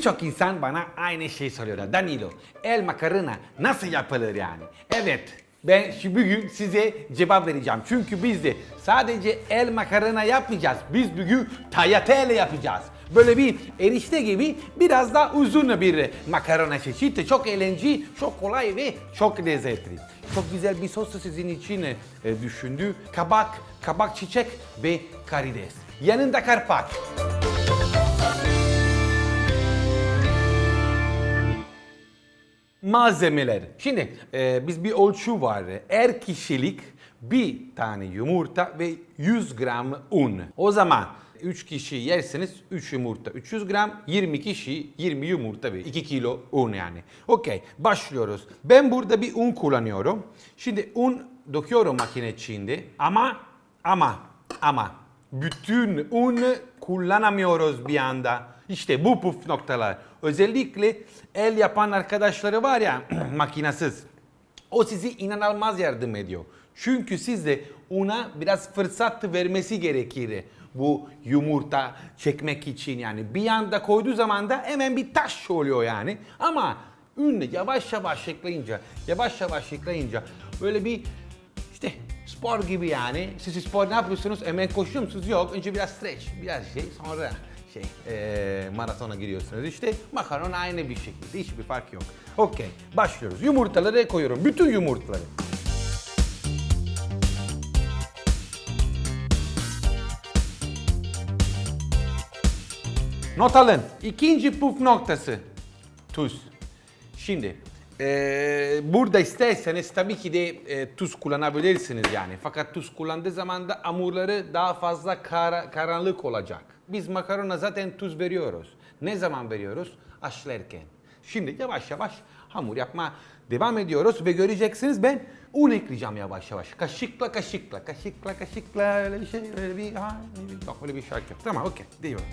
Birçok insan bana aynı şeyi soruyorlar. Danilo, el makarna nasıl yapılır yani? Evet, ben şu bugün size cevap vereceğim. Çünkü biz de sadece el makarna yapmayacağız. Biz bugün tagliatelle yapacağız. Böyle bir erişte gibi biraz daha uzun bir makarna çeşidi. Çok eğlenceli, çok kolay ve çok lezzetli. Çok güzel bir sos sizin için e, düşündü. Kabak, kabak çiçek ve karides. Yanında karpaccio. Malzemeler. Şimdi e, biz bir ölçü var. Her kişilik bir tane yumurta ve 100 gram un. O zaman 3 kişi yerseniz 3 yumurta 300 gram, 20 kişi 20 yumurta ve 2 kilo un yani. Okey başlıyoruz. Ben burada bir un kullanıyorum. Şimdi un döküyorum makine içinde ama ama ama bütün un kullanamıyoruz bir anda. İşte bu puf noktalar. Özellikle el yapan arkadaşları var ya makinasız. O sizi inanılmaz yardım ediyor. Çünkü sizde ona biraz fırsat vermesi gerekir. Bu yumurta çekmek için yani bir anda koyduğu zaman da hemen bir taş oluyor yani. Ama ünle yavaş yavaş ekleyince, yavaş yavaş ekleyince böyle bir işte spor gibi yani. Siz spor ne yapıyorsunuz? Hemen koşuyor musunuz? Yok. Önce biraz stretch, biraz şey sonra şey eee maratona giriyorsunuz. İşte makaron aynı bir şekilde. Hiçbir fark yok. Okey. Başlıyoruz. Yumurtaları koyuyorum. Bütün yumurtaları. Not alın. İkinci puf noktası. Tuz. Şimdi eee, burada isterseniz tabii ki de e, tuz kullanabilirsiniz yani. Fakat tuz kullandığı zaman da hamurları daha fazla kara- karanlık olacak. Biz makarona zaten tuz veriyoruz. Ne zaman veriyoruz? Haşlarken. Şimdi yavaş yavaş hamur yapma devam ediyoruz ve göreceksiniz ben un ekleyeceğim yavaş yavaş. Kaşıkla kaşıkla, kaşıkla kaşıkla öyle bir şey, öyle bir, ha, yok öyle bir şarkı. Tamam okey, diyorum.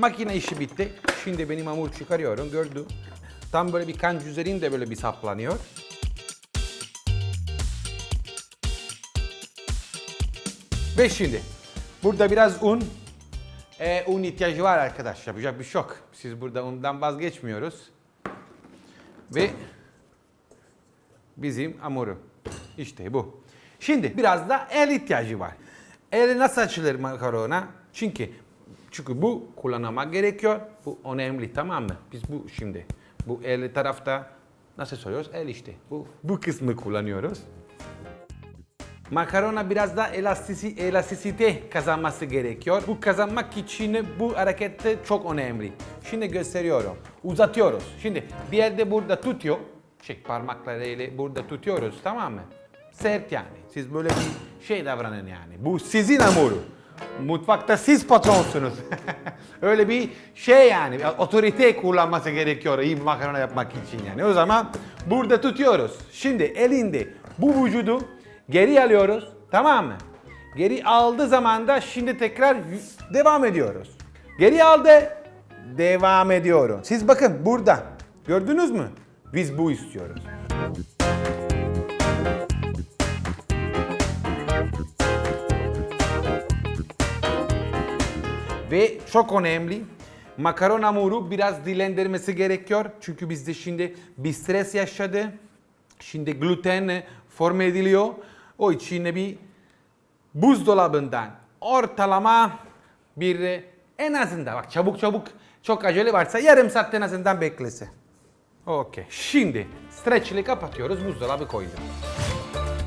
Makine işi bitti. Şimdi benim hamur çıkarıyorum. Gördün. Tam böyle bir kanc üzerinde böyle bir saplanıyor. Ve şimdi burada biraz un. E, un ihtiyacı var arkadaş. Yapacak bir şey yok. Siz burada undan vazgeçmiyoruz. Ve bizim hamuru. İşte bu. Şimdi biraz da el ihtiyacı var. El nasıl açılır makarona? Çünkü çünkü bu kullanmak gerekiyor. Bu önemli tamam mı? Biz bu şimdi bu el tarafta nasıl söylüyoruz? El işte. Bu bu kısmı kullanıyoruz. Makarona biraz da elastisi, elastisite kazanması gerekiyor. Bu kazanmak için bu harekette çok önemli. Şimdi gösteriyorum. Uzatıyoruz. Şimdi bir yerde burada tutuyor. Şey parmaklarıyla burada tutuyoruz tamam mı? Sert yani. Siz böyle bir şey davranın yani. Bu sizin hamuru. Mutfakta siz patronsunuz. Öyle bir şey yani. Otorite kullanması gerekiyor iyi bir makarna yapmak için yani. O zaman burada tutuyoruz. Şimdi elinde bu vücudu geri alıyoruz. Tamam mı? Geri aldığı zaman da şimdi tekrar devam ediyoruz. Geri aldı. Devam ediyorum. Siz bakın burada. Gördünüz mü? Biz bu istiyoruz. Ve çok önemli. Makaron hamuru biraz dilendirmesi gerekiyor. Çünkü bizde şimdi bir stres yaşadı. Şimdi gluten form ediliyor. O için bir buzdolabından ortalama bir en azından bak çabuk çabuk çok acele varsa yarım saat en azından beklese. Okey. Şimdi stretch ile kapatıyoruz. Buzdolabı koydum.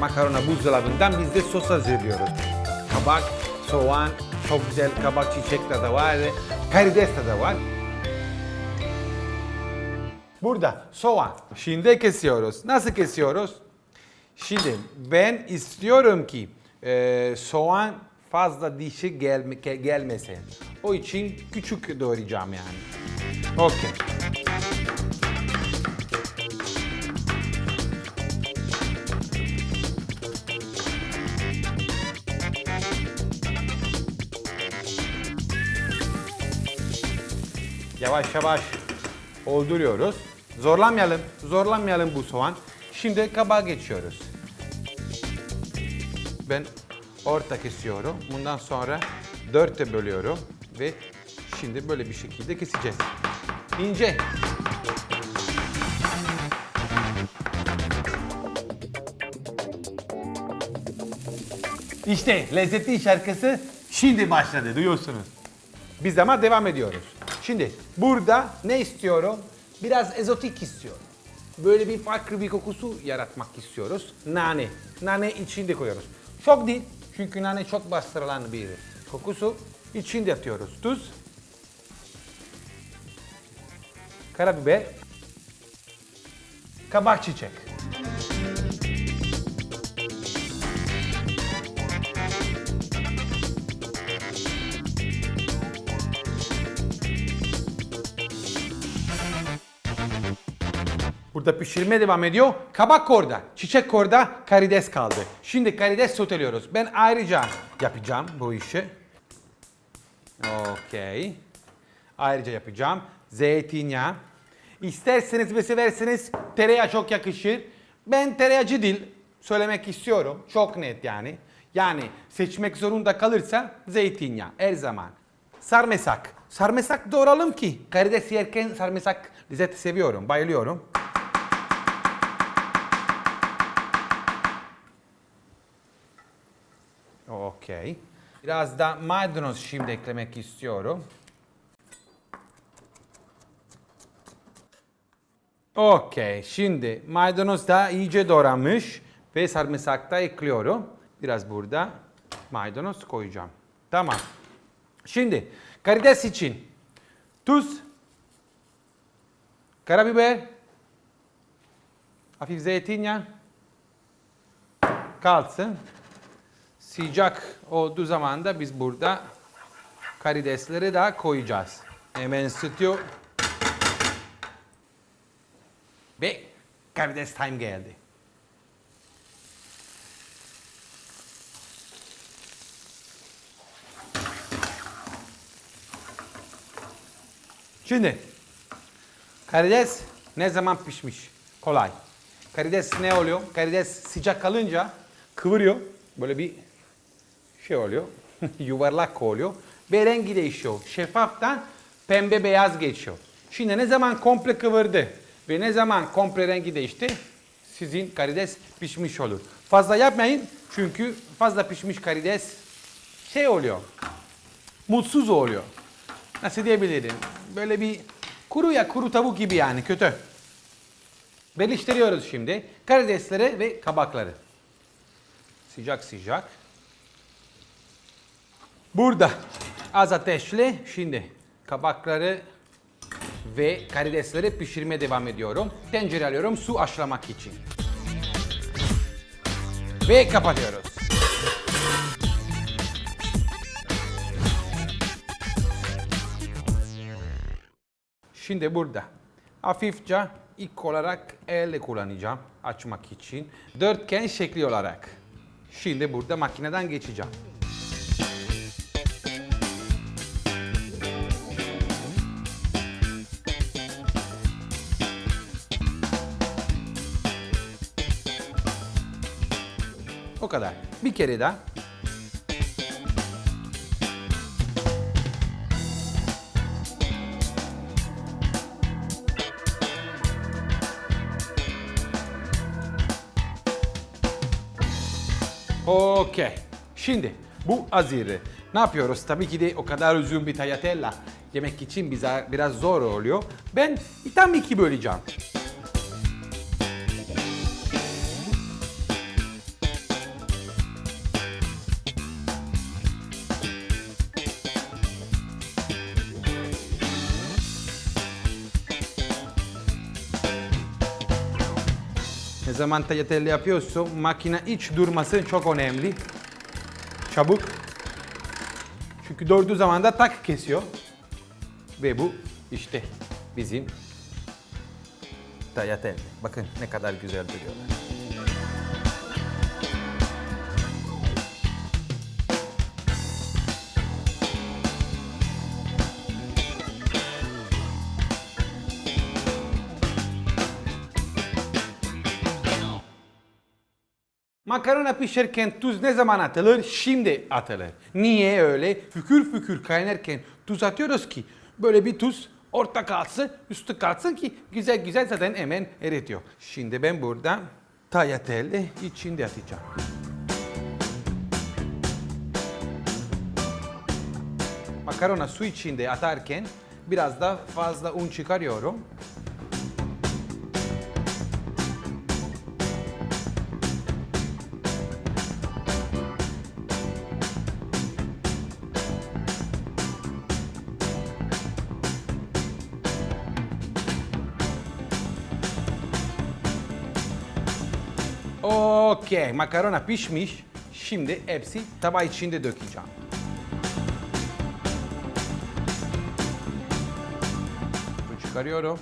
Makarona buzdolabından biz de sos hazırlıyoruz. Kabak, soğan, çok güzel kabak çiçekler de var, karides de var. Burada soğan. Şimdi kesiyoruz. Nasıl kesiyoruz? Şimdi ben istiyorum ki e, soğan fazla dişi gelme, gelmesin. O için küçük doğrayacağım yani. Okey. Yavaş yavaş olduruyoruz. Zorlanmayalım, zorlanmayalım bu soğan. Şimdi kabağa geçiyoruz. Ben orta kesiyorum. Bundan sonra dörtte bölüyorum ve şimdi böyle bir şekilde keseceğiz. İnce. İşte lezzetli şarkısı şimdi başladı duyuyorsunuz. Biz ama devam ediyoruz. Şimdi burada ne istiyorum? Biraz ezotik istiyorum. Böyle bir farklı bir kokusu yaratmak istiyoruz. Nane. Nane içinde koyuyoruz. Çok değil çünkü nane çok bastırılan bir kokusu. İçinde atıyoruz. Tuz. Karabiber. Kabak çiçek. Burada pişirme devam ediyor. Kabak orada, çiçek orada, karides kaldı. Şimdi karides soteliyoruz. Ben ayrıca yapacağım bu işi. Okey. Ayrıca yapacağım. Zeytinyağı. İsterseniz ve severseniz tereyağı çok yakışır. Ben tereyağcı değil söylemek istiyorum. Çok net yani. Yani seçmek zorunda kalırsa zeytinyağı her zaman. Sarımsak. Sarımsak doğralım ki karides yerken sarımsak lezzeti seviyorum, bayılıyorum. Okey. Biraz da maydanoz şimdi eklemek istiyorum. Okey. Şimdi maydanoz da iyice doğranmış ve sarımsak da ekliyorum. Biraz burada maydanoz koyacağım. Tamam. Şimdi karides için tuz, karabiber, hafif zeytinyağı kalsın. Sıcak olduğu zaman da biz burada karidesleri daha koyacağız. Hemen ısıtıyor. Ve karides time geldi. Şimdi karides ne zaman pişmiş? Kolay. Karides ne oluyor? Karides sıcak kalınca kıvırıyor. Böyle bir şey oluyor. yuvarlak oluyor. Ve rengi değişiyor. Şeffaftan pembe beyaz geçiyor. Şimdi ne zaman komple kıvırdı ve ne zaman komple rengi değişti sizin karides pişmiş olur. Fazla yapmayın çünkü fazla pişmiş karides şey oluyor. Mutsuz oluyor. Nasıl diyebilirim? Böyle bir kuru ya kuru tavuk gibi yani kötü. Birleştiriyoruz şimdi karidesleri ve kabakları. Sıcak sıcak. Burada az ateşle şimdi kabakları ve karidesleri pişirmeye devam ediyorum. Tencere alıyorum su haşlamak için. Ve kapatıyoruz. Şimdi burada hafifçe ilk olarak elle kullanacağım açmak için. Dörtgen şekli olarak. Şimdi burada makineden geçeceğim. Bir kere daha. Okey. Şimdi bu hazır. Ne yapıyoruz? Tabii ki de o kadar uzun bir tagliatella yemek için bize biraz zor oluyor. Ben tam iki böleceğim. Zaman tagliatelle yapıyorsun makine hiç durması çok önemli. Çabuk. Çünkü durduğu zaman da tak kesiyor. Ve bu işte bizim tagliatelle. Bakın ne kadar güzel duruyorlar. Makarona pişerken tuz ne zaman atılır? Şimdi atılır. Niye öyle? Fükür fükür kaynarken tuz atıyoruz ki böyle bir tuz orta kalsın, üstü kalsın ki güzel güzel zaten hemen eritiyor. Şimdi ben burada tagliatelle içinde atacağım. Makarona su içinde atarken biraz da fazla un çıkarıyorum. Okey, makarona pişmiş. Şimdi hepsi tava içinde dökeceğim. Bunu çıkarıyorum.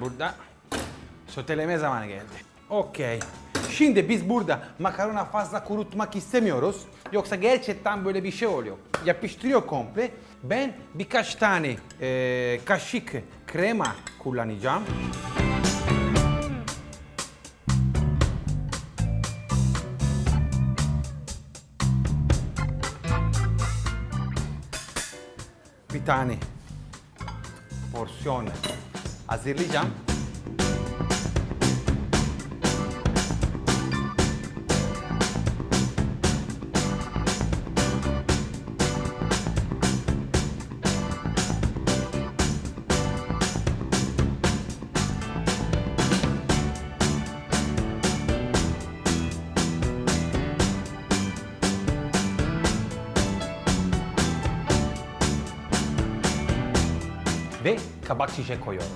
Burada soteleme zamanı geldi. Okey. Şimdi biz burada makarona fazla kurutmak istemiyoruz. Yoksa gerçekten böyle bir şey oluyor. Yapıştırıyor komple. Ben birkaç tane eee, kaşık krema kullanacağım. Tane porsiyon hazırlayacağım. Kabak şişe koyuyorum.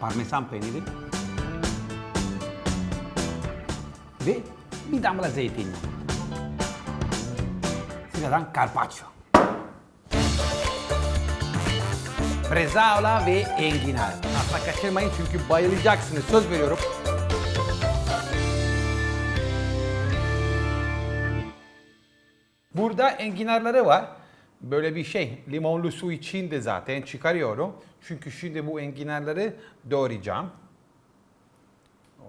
Parmesan peyniri. Ve bir damla zeytinyağı. Sıradan carpaccio. Brezaola ve enginar. Asla kaçırmayın çünkü bayılacaksınız. Söz veriyorum. Burada enginarları var. Böyle bir şey. Limonlu su içinde zaten çıkarıyorum. Çünkü şimdi bu enginarları doğrayacağım.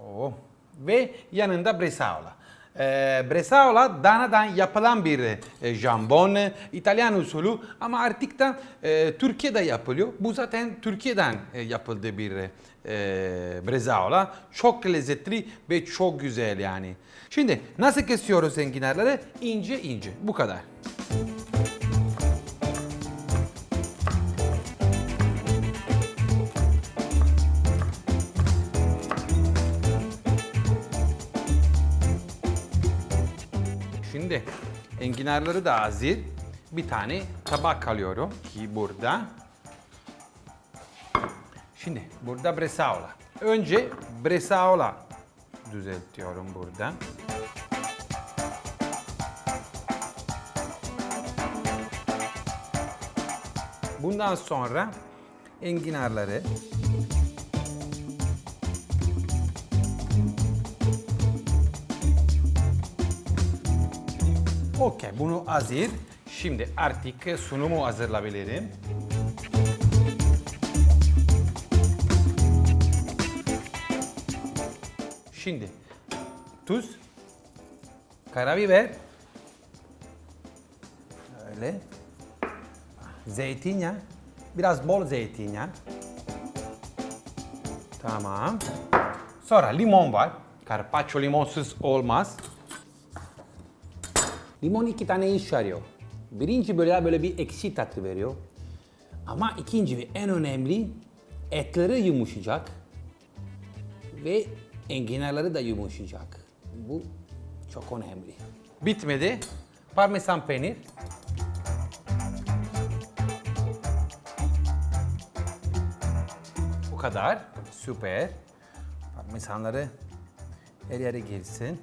Oo. Ve yanında bresaola. Ee, bresaola danadan yapılan bir e, jambon, İtalyan usulü ama artık da e, Türkiye'de yapılıyor. Bu zaten Türkiye'den e, yapıldığı bir e, bresaola. Çok lezzetli ve çok güzel yani. Şimdi nasıl kesiyoruz enginarları? İnce ince. Bu kadar. Şimdi enginarları da hazır. Bir tane tabak alıyorum ki burada. Şimdi burada bresaola. Önce bresaola düzeltiyorum burada. Bundan sonra enginarları Okey, bunu hazır. Şimdi artık sunumu hazırlayabilirim. Şimdi tuz, karabiber, öyle, zeytinyağı, biraz bol zeytinyağı. Tamam. Sonra limon var. Carpaccio limonsuz olmaz. Limon iki tane iş yarıyor. Birinci böyle böyle bir ekşi tatlı veriyor. Ama ikinci ve en önemli etleri yumuşayacak. Ve enginarları da yumuşayacak. Bu çok önemli. Bitmedi. Parmesan peynir. Bu kadar. Süper. Parmesanları her yere gelsin.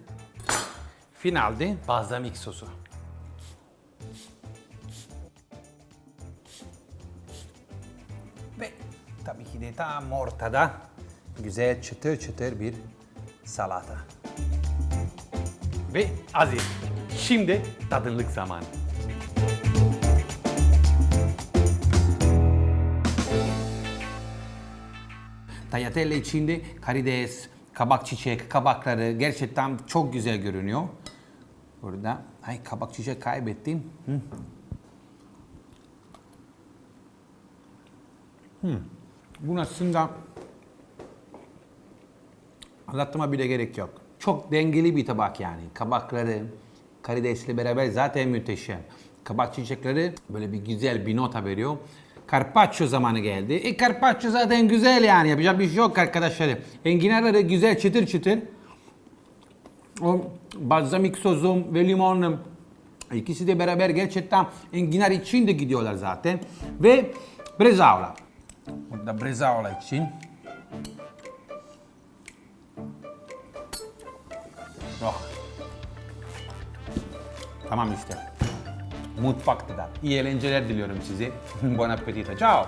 Finalde balzamik sosu. Ve tabii ki de tam ortada güzel çıtır çıtır bir salata. Ve Aziz, şimdi tadımlık zamanı. Tagliatelle içinde karides, kabak çiçek, kabakları gerçekten çok güzel görünüyor. Burada ay kabak çiçek kaybettim. Hı. Hmm. Bunun aslında anlatma bile gerek yok. Çok dengeli bir tabak yani. Kabakları, karidesle beraber zaten müthişem. Kabak çiçekleri böyle bir güzel bir nota veriyor. Carpaccio zamanı geldi. E carpaccio zaten güzel yani. Yapacak bir şey yok arkadaşlar. Enginarları güzel çıtır çıtır. O balsamik sosum ve limonum ikisi de beraber gerçekten enginar için de gidiyorlar zaten. Ve brezaola. Burada brezaola için. Oh. Tamam işte. Mutfakta da. İyi eğlenceler diliyorum size. Buon appetito. Ciao.